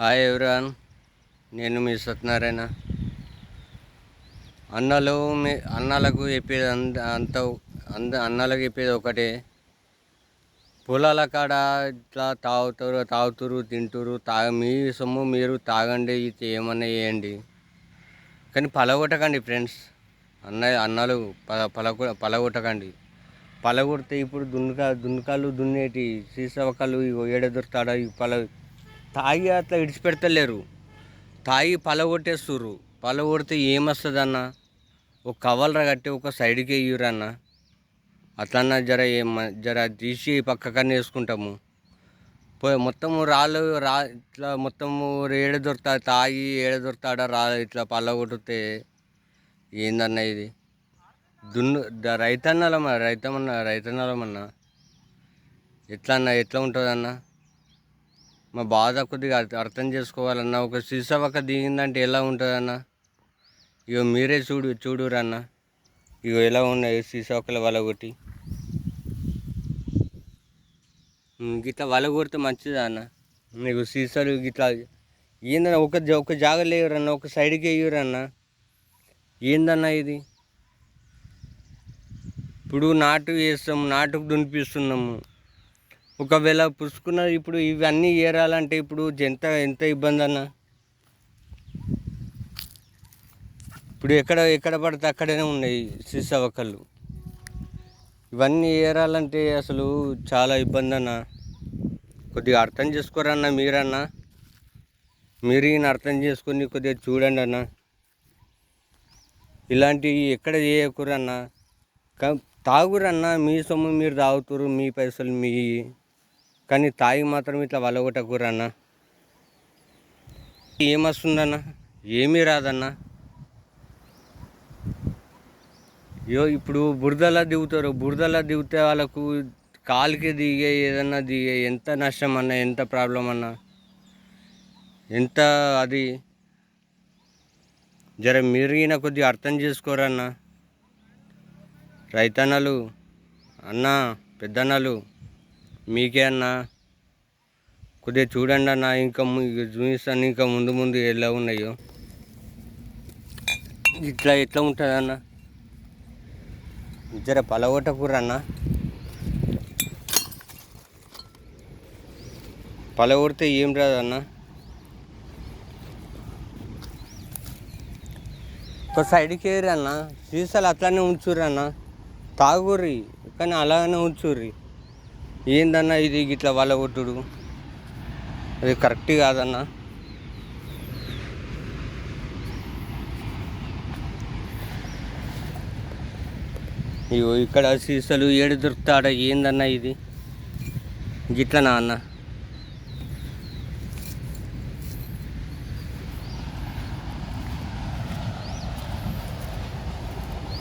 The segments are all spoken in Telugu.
హాయ్ ఎవరాన్ నేను మీ సత్యనారాయణ. అన్నలు మీ అన్నాలకు చెప్పేది అంత అంత అంద అన్నాలకు చెప్పేది ఒకటే. పొలాల కాడ ఇట్లా తాగుతారు తాగుతురు తింటురు తాగ మీ సొమ్ము మీరు తాగండి ఇది ఏమన్నా చేయండి. కానీ పలగొట్టకండి ఫ్రెండ్స్ అన్న అన్నాలు పల పలగొ పలగొట్టకండి. పలగొడితే ఇప్పుడు దున్నుక దున్నుకాలు దున్నేటి సీసవకాలు ఇగో ఏడ దొరుకుతాడా ఈ పల తాగి అట్లా విడిచిపెడతలేరు తాగి పలగొట్టేస్తుర్రు పలగొడితే ఏమొస్తుంది అన్న ఒక కవలర కట్టి ఒక సైడ్కి ఇయ్యురన్న? అట్లన్నా జర ఏం జర తీసి పక్కకన్నా వేసుకుంటాము. పోయి మొత్తము రాళ్ళు రా ఇట్లా మొత్తము ఏడ దొరుకుతా తాగి ఏడ దొరుకుతాడా రా ఇట్లా పల్లగొడితే ఏందన్న ఇది? దున్ను ద- రైతన్నలమా? రైతమన్న రైతన్నలమన్నా? ఎట్లా అన్న ఎట్లా ఉంటుంది మా బాధ కొద్దిగా అర్థం చేసుకోవాలన్న. ఒక సీసవక్క దిగిందంటే ఎలా ఉంటుందన్న? ఇగో మీరే చూడు చూడురన్న. ఇగో ఎలా ఉన్నాయి సీసవక్కల వల కొట్టి? ఉమ్, గిట్లా వల కొడితే మంచిదా అన్న? నీకు సీసాలు గిట్లా ఏందన్న ఒక జా- ఒక జాగా లేవురన్న ఒక సైడ్కి వేయరన్న? ఏందన్న ఇది? ఇప్పుడు నాటు వేస్తాము నాటుకు దునిపిస్తున్నాము ఒకవేళ పుసుకున్న ఇప్పుడు ఇవన్నీ ఏరాలంటే ఇప్పుడు ఎంత ఎంత ఇబ్బంది అన్న? ఇప్పుడు ఎక్కడ ఎక్కడ పడితే అక్కడనే ఉన్నాయి సీసవక్కలు ఇవన్నీ ఏరాలంటే అసలు చాలా ఇబ్బంది అన్న. కొద్దిగా అర్థం చేసుకోరన్న మీరన్నా? మీరు ఈయన అర్థం చేసుకొని కొద్దిగా చూడండి అన్న. ఇలాంటివి ఎక్కడ చేయకూరన్న కా- మీ సొమ్ము మీరు తాగుతురు మీ పైసలు మీ కానీ తాగి మాత్రం ఇట్లా వలగొట్టకూరన్న. ఏమొస్తుందన్న? ఏమీ రాదన్న. యో ఇప్పుడు బురదలా దిగుతారు. బురదలా దిగితే వాళ్ళకు కాలుకి దిగే ఏదన్నా దిగే ఎంత నష్టం అన్న ఎంత ప్రాబ్లం అన్న ఎంత అది జర మీరిగిన కొద్దిగా అర్థం చేసుకోరన్న. రైతన్నలు అన్న పెద్దన్నలు మీకే అన్న. కొద్దిగా చూడండి అన్న ఇంకా చూపిస్తాను ఇంకా ముందు ముందు ఎలా ఉన్నాయో. ఇట్లా ఎట్లా ఉంటుంది అన్న? జర పలగొట్టకూరన్న పలగొడితే ఏం రాదన్న? ఒక సైడ్కి ఏరి అన్న సీసాలు అట్లానే ఉంచుర్రన్నా. తాగుర్రి కానీ అలాగనే ఉంచుర్రి. ఏందన్న ఇది ఇట్లా వలగొట్టుడు అది కరెక్ట్ కాదన్న. ఇగో ఇక్కడ సీసలు ఏడు దొరుకుతాడ ఏందన్న ఇది? గిట్లనా అన్న?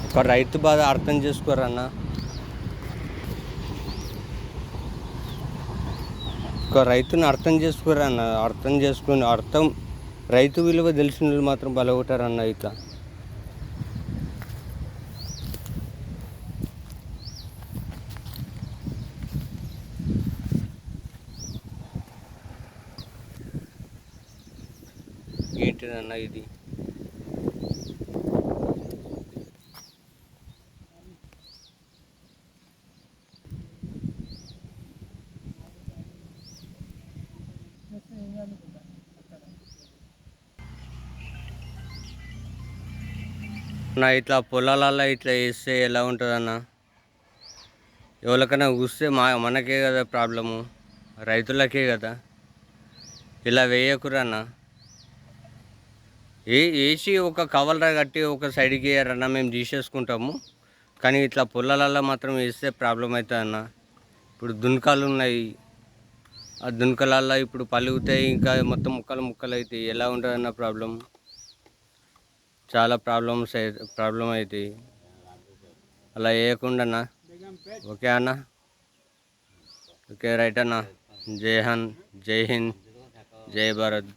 ఒక రైతు బాధ అర్థం చేసుకోరన్నా. ఒక రైతుని అర్థం చేసుకోరన్న అర్థం చేసుకుని అర్థం రైతు విలువ తెలిసిన వాళ్ళు మాత్రం బలగొట్టారన్న ఇట్లా ఏంటిదన్న ఇది? నా ఇట్లా పొలాలల్లో ఇట్లా వేస్తే ఎలా ఉంటుందన్న? ఎవరికైనా కూస్తే మా మనకే కదా ప్రాబ్లము రైతులకే కదా. ఇలా వేయకురన్నా ఏ వేసి ఒక కవలరా కట్టి ఒక సైడ్కి వేయారన్నా మేము తీసేసుకుంటాము. కానీ ఇట్లా పొలాలల్లో మాత్రం వేస్తే ప్రాబ్లం అవుతుంది అన్న ఇప్పుడు దున్కాలు ఉన్నాయి. ఆ దున్కలల్లో ఇప్పుడు పలుగుతాయి ఇంకా మొత్తం ముక్కలు ముక్కలు అవుతాయి. ఎలా ఉంటుందన్న ప్రాబ్లం చాలా ప్రాబ్లమ్స్ ప్రాబ్లం అవుతాయి అలా వేయకుండా ఓకే అన్న? ఓకే రైట్ అన్న. జై హన్ జై హింద్ జై భారత్.